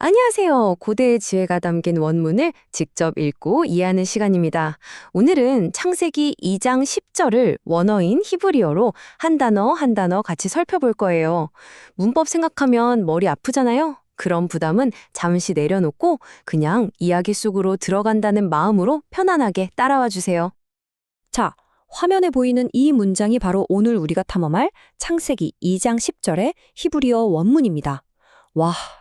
안녕하세요. 고대의 지혜가 담긴 원문을 직접 읽고 이해하는 시간입니다. 오늘은 창세기 2장 10절을 원어인 히브리어로 한 단어 한 단어 같이 살펴볼 거예요. 문법 생각하면 머리 아프잖아요? 그런 부담은 잠시 내려놓고 그냥 이야기 속으로 들어간다는 마음으로 편안하게 따라와 주세요. 자, 화면에 보이는 이 문장이 바로 오늘 우리가 탐험할 창세기 2장 10절의 히브리어 원문입니다. 와, 딱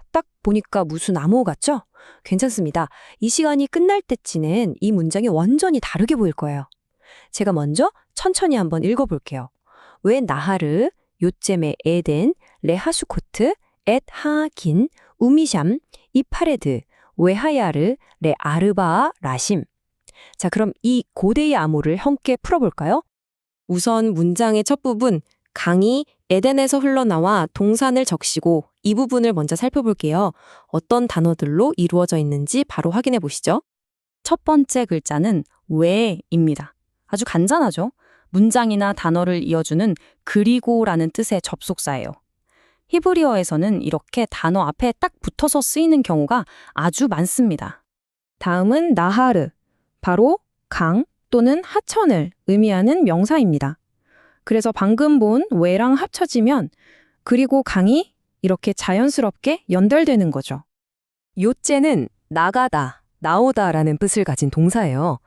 보니까 무슨 암호 같죠? 괜찮습니다. 이 시간이 끝날 때쯤엔 이 문장이 완전히 다르게 보일 거예요. 제가 먼저 천천히 한번 읽어볼게요. 왜 나하르, 요잼의 에덴, 레하수코트, 엣하긴, 우미샴, 이파레드, 웨하야르, 레아르바, 라심. 자, 그럼 이 고대의 암호를 함께 풀어볼까요? 우선 문장의 첫 부분, 강이 에덴에서 흘러나와 동산을 적시고 이 부분을 먼저 살펴볼게요. 어떤 단어들로 이루어져 있는지 바로 확인해 보시죠. 첫 번째 글자는 왜입니다. 아주 간단하죠? 문장이나 단어를 이어주는 그리고라는 뜻의 접속사예요. 히브리어에서는 이렇게 단어 앞에 딱 붙어서 쓰이는 경우가 아주 많습니다. 다음은 나하르, 바로 강 또는 하천을 의미하는 명사입니다. 그래서 방금 본 왜랑 합쳐지면 그리고 강이 이렇게 자연스럽게 연결되는 거죠. 요째는 나가다, 나오다라는 뜻을 가진 동사예요.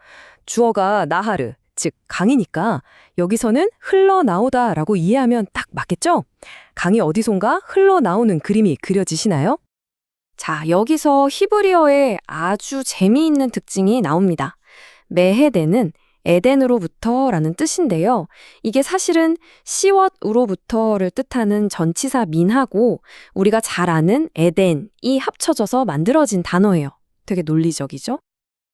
주어가 나하르, 즉 강이니까 여기서는 흘러나오다라고 이해하면 딱 맞겠죠? 강이 어디선가 흘러나오는 그림이 그려지시나요? 자, 여기서 히브리어의 아주 재미있는 특징이 나옵니다. 메헤데는 에덴으로부터라는 뜻인데요. 이게 사실은 시왑으로부터를 뜻하는 전치사 민하고 우리가 잘 아는 에덴이 합쳐져서 만들어진 단어예요. 되게 논리적이죠?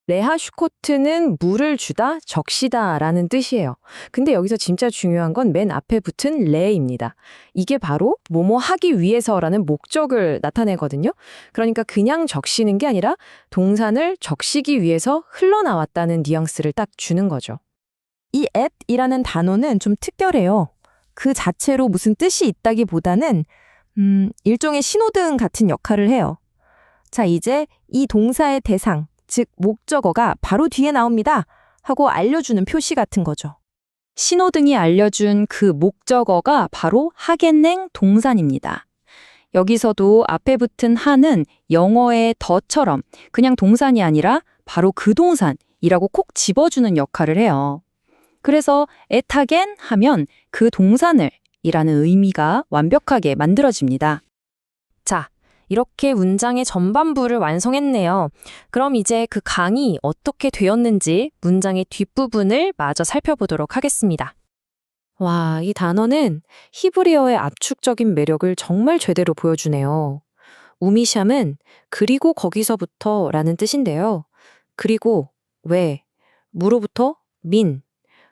레하슈코트는 물을 주다, 적시다 라는 뜻이에요. 근데 여기서 진짜 중요한 건 맨 앞에 붙은 레입니다. 이게 바로 뭐뭐 하기 위해서라는 목적을 나타내거든요. 그러니까 그냥 적시는 게 아니라 동산을 적시기 위해서 흘러나왔다는 뉘앙스를 딱 주는 거죠. 이 at이라는 단어는 좀 특별해요. 그 자체로 무슨 뜻이 있다기보다는 음, 일종의 신호등 같은 역할을 해요. 자, 이제 이 동사의 대상, 즉 목적어가 바로 뒤에 나옵니다. 하고 알려주는 표시 같은 거죠. 신호등이 알려준 그 목적어가 바로 하겐냉 동산입니다. 여기서도 앞에 붙은 하는 영어의 더처럼 그냥 동산이 아니라 바로 그 동산이라고 콕 집어주는 역할을 해요. 그래서 에타겐 하면 그 동산을 이라는 의미가 완벽하게 만들어집니다. 자, 이렇게 문장의 전반부를 완성했네요. 그럼 이제 그 강이 어떻게 되었는지 문장의 뒷부분을 마저 살펴보도록 하겠습니다. 와, 이 단어는 히브리어의 압축적인 매력을 정말 제대로 보여주네요. 우미샴은 그리고 거기서부터 라는 뜻인데요. 그리고 왜, 무로부터 민,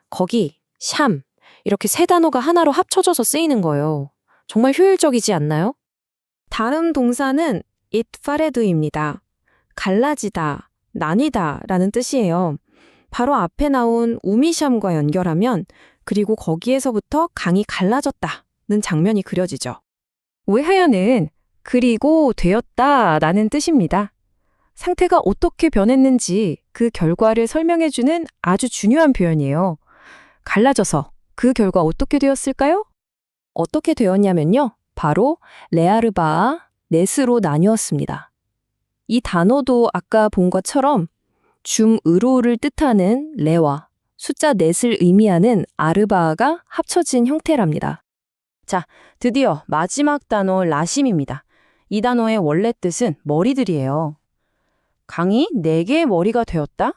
거기, 샴 이렇게 세 단어가 하나로 합쳐져서 쓰이는 거예요. 정말 효율적이지 않나요? 다른 동사는 itfared입니다. 갈라지다, 나뉘다 라는 뜻이에요. 바로 앞에 나온 우미샴과 연결하면 그리고 거기에서부터 강이 갈라졌다는 장면이 그려지죠. 외하야는 그리고 되었다 라는 뜻입니다. 상태가 어떻게 변했는지 그 결과를 설명해주는 아주 중요한 표현이에요. 갈라져서 그 결과 어떻게 되었을까요? 어떻게 되었냐면요. 바로 레아르바, 넷으로 나뉘었습니다. 이 단어도 아까 본 것처럼 줌으로를 뜻하는 레와 숫자 넷을 의미하는 아르바가 합쳐진 형태랍니다. 자, 드디어 마지막 단어 라심입니다. 이 단어의 원래 뜻은 머리들이에요. 강이 네 개의 머리가 되었다?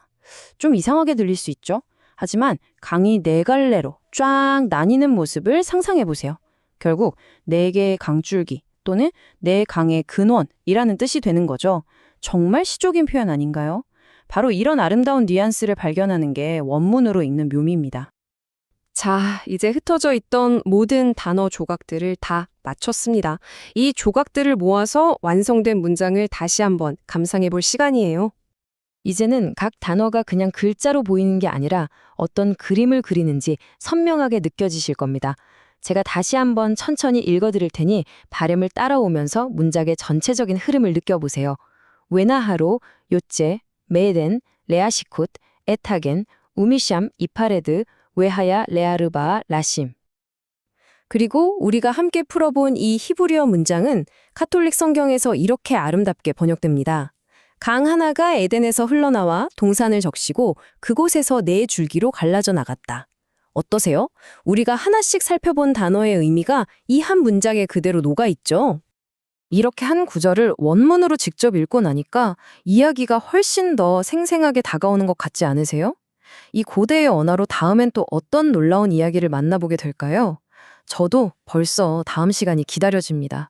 좀 이상하게 들릴 수 있죠? 하지만 강이 네 갈래로 쫙 나뉘는 모습을 상상해 보세요. 결국 네 개의 강줄기 또는 네 강의 근원이라는 뜻이 되는 거죠. 정말 시적인 표현 아닌가요? 바로 이런 아름다운 뉘앙스를 발견하는 게 원문으로 읽는 묘미입니다. 자, 이제 흩어져 있던 모든 단어 조각들을 다 마쳤습니다. 이 조각들을 모아서 완성된 문장을 다시 한번 감상해 볼 시간이에요. 이제는 각 단어가 그냥 글자로 보이는 게 아니라 어떤 그림을 그리는지 선명하게 느껴지실 겁니다. 제가 다시 한번 천천히 읽어드릴 테니 발음을 따라오면서 문장의 전체적인 흐름을 느껴보세요. 웨나하로, 요째, 메덴, 레아시콧, 에타겐, 우미샴, 이파레드, 웨하야, 레아르바, 라심. 그리고 우리가 함께 풀어본 이 히브리어 문장은 카톨릭 성경에서 이렇게 아름답게 번역됩니다. 강 하나가 에덴에서 흘러나와 동산을 적시고 그곳에서 네 줄기로 갈라져 나갔다. 어떠세요? 우리가 하나씩 살펴본 단어의 의미가 이 한 문장에 그대로 녹아 있죠? 이렇게 한 구절을 원문으로 직접 읽고 나니까 이야기가 훨씬 더 생생하게 다가오는 것 같지 않으세요? 이 고대의 언어로 다음엔 또 어떤 놀라운 이야기를 만나보게 될까요? 저도 벌써 다음 시간이 기다려집니다.